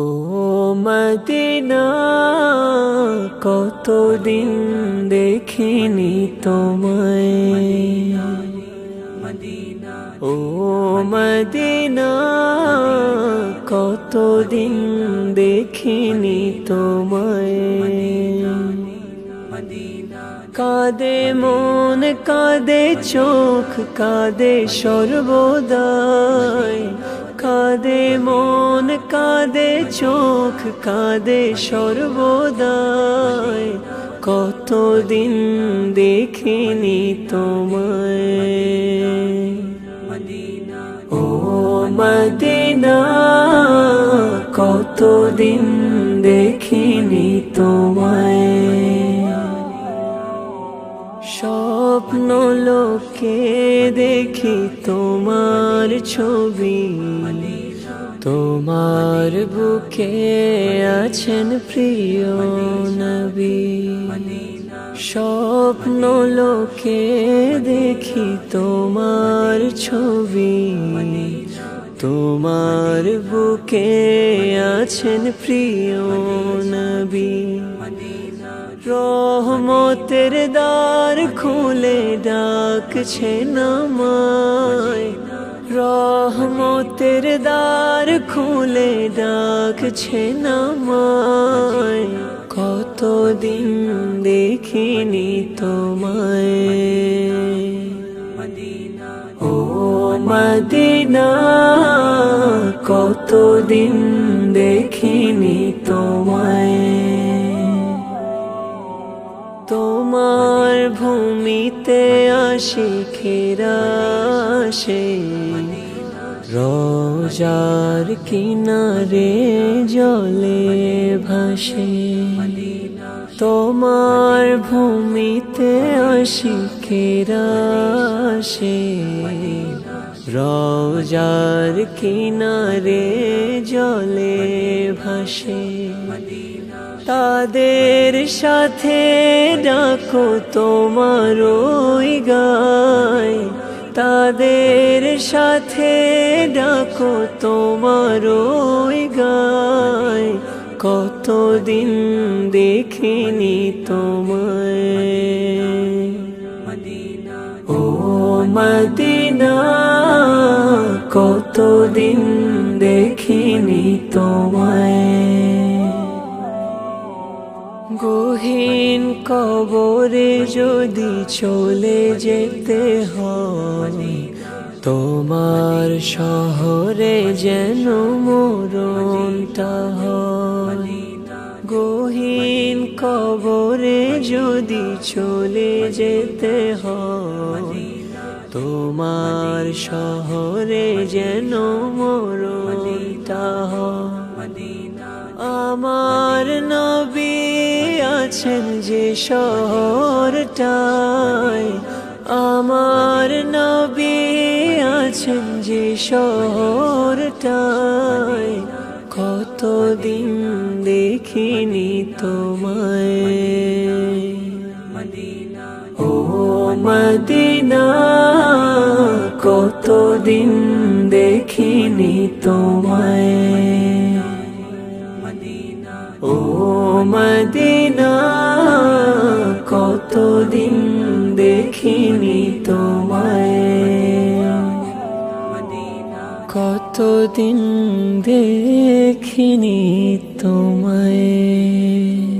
ও Medina কতদিন দেখিনি তোমায়। ও মদিনা কতদিন দেখিনি তোমায়। কাঁদে মন কাঁদে চোখ কাদে সর্বদাই। কাঁদে মন কাঁদে চোখ কাঁদে সর্বদাই। কতদিন দেখিনি তোমায়। ও মদিনা কতদিন দেখিনি তোমায়। স্বপ্ন লোকে দেখি তোমার ছবি। তোমার বুকে আছেন প্রিয় নবী। স্বপ্ন লোকে দেখি তোমার ছবি। তোমার বুকে আছেন প্রিয় নবী। রহমতের দ্বার খুলে ডাকছে নামায়। রহমতের দ্বার খুলে ডাকছে নামায়। কতদিন দেখিনি তোমায়। ও মদিনা, কতদিন দেখিনি তোমায়। ভূমিতে আসি খেরাসে রোজার কিনারে জলে ভাসে। তোমার ভূমিতে আসি খেরাসে রোজার কিনারে জলে ভাসে। তাদের সাথে ডাকো তোমার ওই গায় তাদের সাথে ডাকো তোমার ওই গায় কতদিন দেখিনি তোমায়। ও মদিনা, কতদিন দেখিনি তোমায়। গহীন কবরে যদি চলে যেতে হয়, তোমার শহরে যেন মরণটা হয়। গহীন কবরে যদি চলে যেতে হয়, তোমার শহরে যেন মরণটা হয়। আমার নবী আছেন যে শহরটায়, আমার নবী আছেন যে শহরটায়। কতদিন দেখিনি তোমায়। ও মদিনা, কতদিন দেখিনি তোমায়। ও মদিনা দেখিনি তোমায়। কতদিন দেখিনি তোমায়।